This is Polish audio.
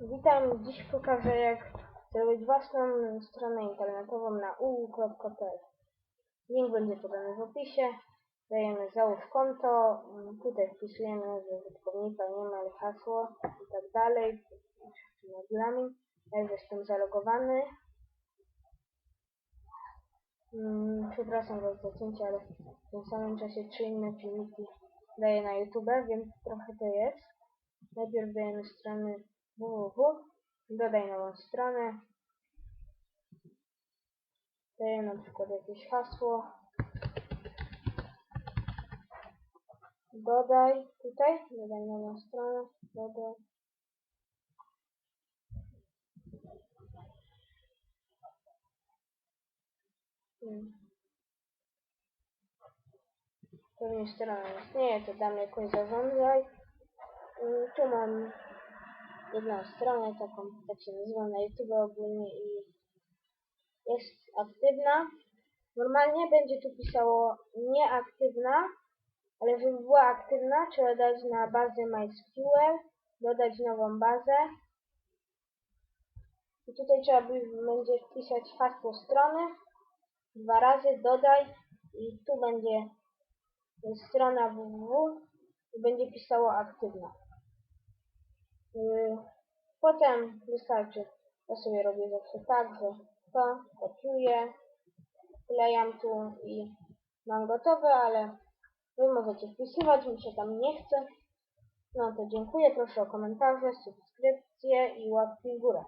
Witam, dziś pokażę jak zrobić własną stronę internetową na uu.pl Link będzie podany w opisie. Dajemy załóż konto, tutaj wpisujemy że użytkownika, e-mail, hasło i tak dalej. Ja jestem zalogowany. Mm, Przepraszam za zacięcie, ale w tym samym czasie trzy inne filmiki daję na YouTube, więc trochę to jest. Najpierw dajemy strony www, dodaj nową stronę, daję na przykład jakieś hasło, dodaj tutaj, dodaj nową stronę, dodaj. Hmm. Pewnie strona istnieje, to dam jakoś zarządzaj. Mm, Tu mam jedną stronę, taką, tak się nazywa na YouTube ogólnie i jest aktywna. Normalnie będzie tu pisało nieaktywna, ale żeby była aktywna, trzeba dać na bazę MySQL, dodać nową bazę. I tutaj trzeba będzie wpisać hasło strony, dwa razy dodaj i tu będzie strona www i będzie pisało aktywna. Yy, Potem wystarczy, ja sobie robię zawsze tak, że to kopiuję, wklejam tu i mam gotowe, ale wy możecie wpisywać, mi się tam nie chce. No to dziękuję, proszę o komentarze, subskrypcje i łapki w górę.